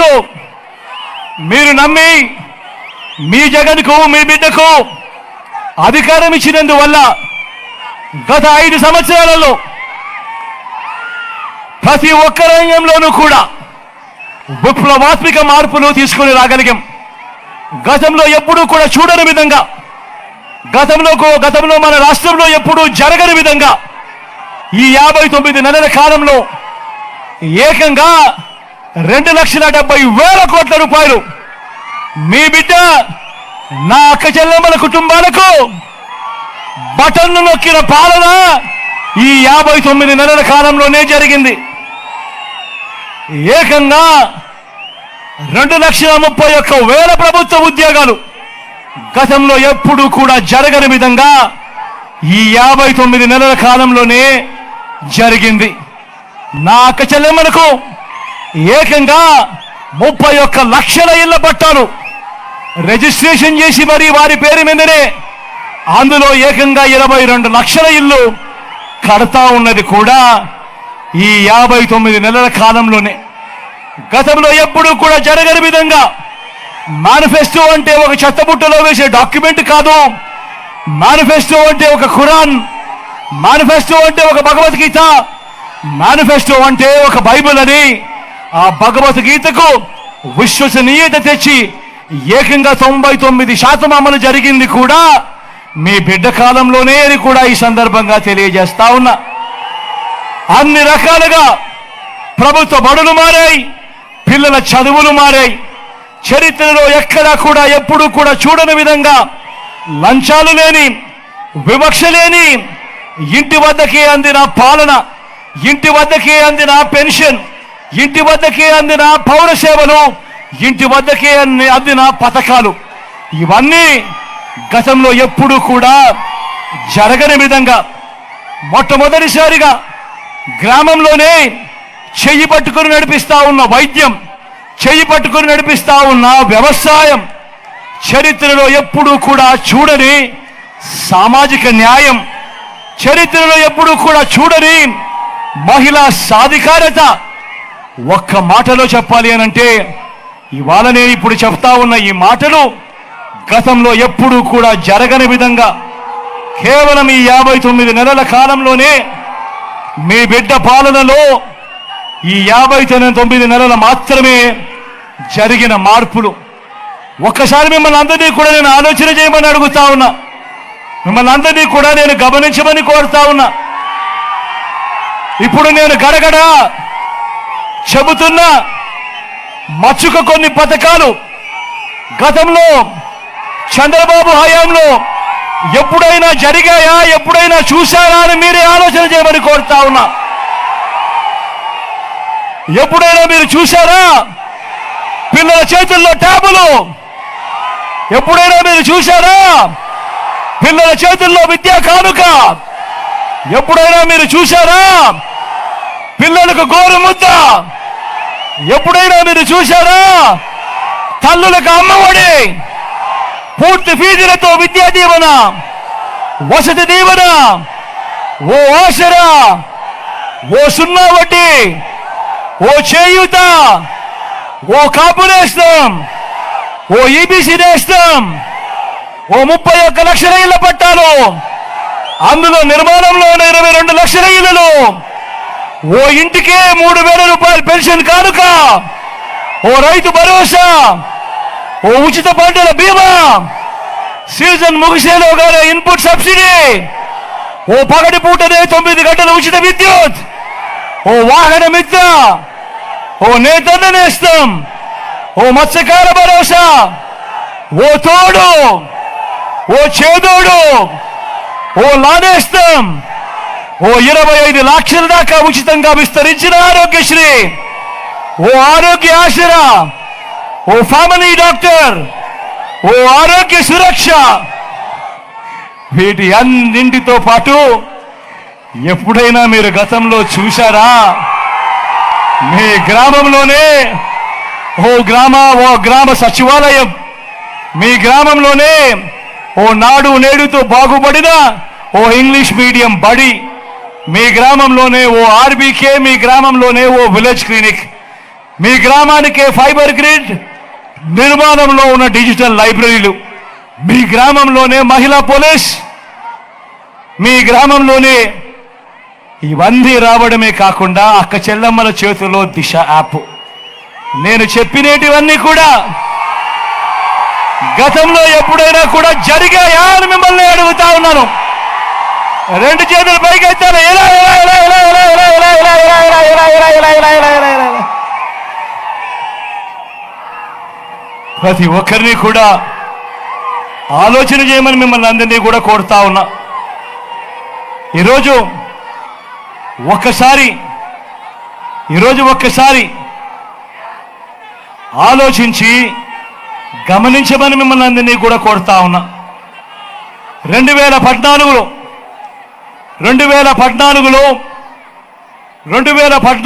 తో మీరు నమ్మి మీ జగన్కు మీ బిడ్డకు అధికారం ఇచ్చినందువల్ల గత ఐదు సంవత్సరాలలో ప్రతి ఒక్క రంగంలోనూ కూడా విప్లవాత్మిక మార్పులు తీసుకుని రాగలిగాం. గతంలో ఎప్పుడూ కూడా చూడని విధంగా గతంలో గతంలో మన రాష్ట్రంలో ఎప్పుడూ జరగని విధంగా ఈ యాభై తొమ్మిది నెలల కాలంలో ఏకంగా రెండు లక్షల డెబ్బై వేల కోట్ల రూపాయలు. మీ బిడ్డ నా అక్క చెల్లెమ్మల కుటుంబాలకు బటన్ను నొక్కిన పాలన ఈ యాభై తొమ్మిది నెలల కాలంలోనే జరిగింది. ఏకంగా రెండు లక్షల ముప్పై ఒక్క వేల ప్రభుత్వ ఉద్యోగాలు గతంలో ఎప్పుడూ కూడా జరగని విధంగా ఈ యాభై తొమ్మిది నెలల కాలంలోనే జరిగింది. నా అక్క చెల్లెమ్మలకు ఏకంగా ముప్పై ఒక్క లక్షల ఇళ్ళ పట్టాలు రిజిస్ట్రేషన్ చేసి మరి వారి పేరు మీదనే అందులో ఏకంగా ఇరవై రెండు లక్షల ఇల్లు కడతా ఉన్నది కూడా ఈ యాభై తొమ్మిది నెలల కాలంలోనే. గతంలో ఎప్పుడూ కూడా జరగని విధంగా మేనిఫెస్టో అంటే ఒక చెత్తబుట్టలో వేసే డాక్యుమెంట్ కాదు. మేనిఫెస్టో అంటే ఒక ఖురాన్. మేనిఫెస్టో అంటే ఒక భగవద్గీత. మేనిఫెస్టో అంటే ఒక బైబిల్ అని ఆ భగవద్గీతకు విశ్వసనీయత తెచ్చి ఏకంగా తొంభై తొమ్మిది శాతం అమలు జరిగింది కూడా మీ బిడ్డ కాలంలోనే అని కూడా ఈ సందర్భంగా తెలియజేస్తా ఉన్నా. అన్ని రకాలుగా ప్రభుత్వ బడులు మారాయి పిల్లల చదువులు మారాయి చరిత్రలో ఎక్కడా కూడా ఎప్పుడూ కూడా చూడని విధంగా లంచాలు లేని వివక్ష లేని ఇంటి వద్దకే అందిన పాలన ఇంటి వద్దకే అందిన పెన్షన్ ఇంటి వద్దకే అందిన పౌరసేవలు ఇంటి వద్దకే అన్ని- అందిన పథకాలు. ఇవన్నీ గతంలో ఎప్పుడూ కూడా జరగని విధంగా మొట్టమొదటిసారిగా గ్రామంలోనే చెయ్యి పట్టుకుని నడిపిస్తా ఉన్న వైద్యం చెయ్యి పట్టుకుని నడిపిస్తా ఉన్న వ్యవసాయం చరిత్రలో ఎప్పుడూ కూడా చూడని సామాజిక న్యాయం చరిత్రలో ఎప్పుడూ కూడా చూడని మహిళా సాధికారత ఒక్క మాటలో చెప్పాలి అని అంటే ఇవాళ నేను ఇప్పుడు చెప్తా ఉన్న ఈ మాటలు గతంలో ఎప్పుడూ కూడా జరగని విధంగా కేవలం ఈ యాభై తొమ్మిది నెలల కాలంలోనే మీ బిడ్డ పాలనలో ఈ యాభై తొమ్మిది నెలల మాత్రమే జరిగిన మార్పులు. ఒక్కసారి మిమ్మల్ని అందరినీ కూడా నేను ఆలోచన చేయమని అడుగుతా ఉన్నా. మిమ్మల్ని అందరినీ కూడా నేను గమనించమని కోరుతా ఉన్నా. ఇప్పుడు నేను గడగడ చెబుతున్న మచ్చుక కొన్ని పథకాలు. గతంలో చంద్రబాబు హయాంలో ఎప్పుడైనా జరిగాయా ఎప్పుడైనా చూశారా అని మీరే ఆలోచన చేయమని కోరుతా ఉన్నా. ఎప్పుడైనా మీరు చూశారా? పిల్లల చేతుల్లో ట్యాబులు. ఎప్పుడైనా మీరు చూశారా? పిల్లల చేతుల్లో విద్యా కానుక. ఎప్పుడైనా మీరు చూశారా? పిల్లలకు గోరు ముద్ద ఎప్పుడైనా మీరు చూశారా? తల్లులకు అమ్మఒడి పూర్తి ఫీజులతో విద్యా దీవెన వసతి దీవెన ఓ ఆసరా ఓ సున్నా వడ్డీ ఓ చేయూత ఓ కాపు నేస్తం ఓ ఈబీసీ నేస్తం ఓ ముప్పై ఒక్క లక్షల ఇళ్ళ పట్టాలు అందులో నిర్మాణంలో ఉన్న ఇరవై రెండు లక్షల ఇళ్ళలో ఓ ఇంటికే మూడు వేల రూపాయల పెన్షన్ కానుక. ఓ రైతు భరోసా. ఓ ఉచిత పంటల బీమా. సీజన్ ముగిసేలోగానే ఇన్పుట్ సబ్సిడీ. ఓ పగటి పూటనే తొమ్మిది గంటల ఉచిత విద్యుత్. ఓ వాహన మిత్ర. ఓ నేతన్న నేస్తం. ఓ మత్స్యకార భరోసా. ఓ తోడు. ఓ చేదోడు. ఓ లానేస్తం. ఓ ఇరవై ఐదు లక్షల దాకా ఉచితంగా విస్తరించిన ఆరోగ్యశ్రీ. ఓ ఆరోగ్య ఆశరా. ఓ ఫ్యామిలీ డాక్టర్ ఓ ఆరోగ్య సురక్ష. వీటి అన్నింటితో పాటు ఎప్పుడైనా మీరు గతంలో చూశారా? మీ గ్రామంలోనే ఓ గ్రామ ఓ గ్రామ సచివాలయం. మీ గ్రామంలోనే ఓ నాడు నేడుతో బాగుపడిన ఓ ఇంగ్లీష్ మీడియం బడి. మీ గ్రామంలోనే ఓ ఆర్బీకే మీ గ్రామంలోనే ఓ విలేజ్ క్లినిక్. మీ గ్రామానికే ఫైబర్ గ్రిడ్ నిర్మాణంలో ఉన్న డిజిటల్ లైబ్రరీలు. మీ గ్రామంలోనే మహిళా పోలీస్. మీ గ్రామంలోనే ఇవన్నీ రావడమే కాకుండా అక్క చెల్లమ్మల చేతిలో దిశ యాప్. నేను చెప్పినేటివన్నీ కూడా గతంలో ఎప్పుడైనా కూడా జరిగాయా అని మిమ్మల్ని అడుగుతా ఉన్నాను. రెండు చేతులు పైకి ప్రతి ఒక్కరిని కూడా ఆలోచన చేయమని మిమ్మల్ని అందరినీ కూడా కోరుతా ఉన్నా. ఈరోజు ఒక్కసారి ఈరోజు ఒక్కసారి ఆలోచించి గమనించమని మిమ్మల్ని అందరినీ కూడా కోరుతా ఉన్నా. రెండు వేల పద్నాలుగులో రెండు వేల పద్నాలుగులో రెండు వేల పద్నాలుగు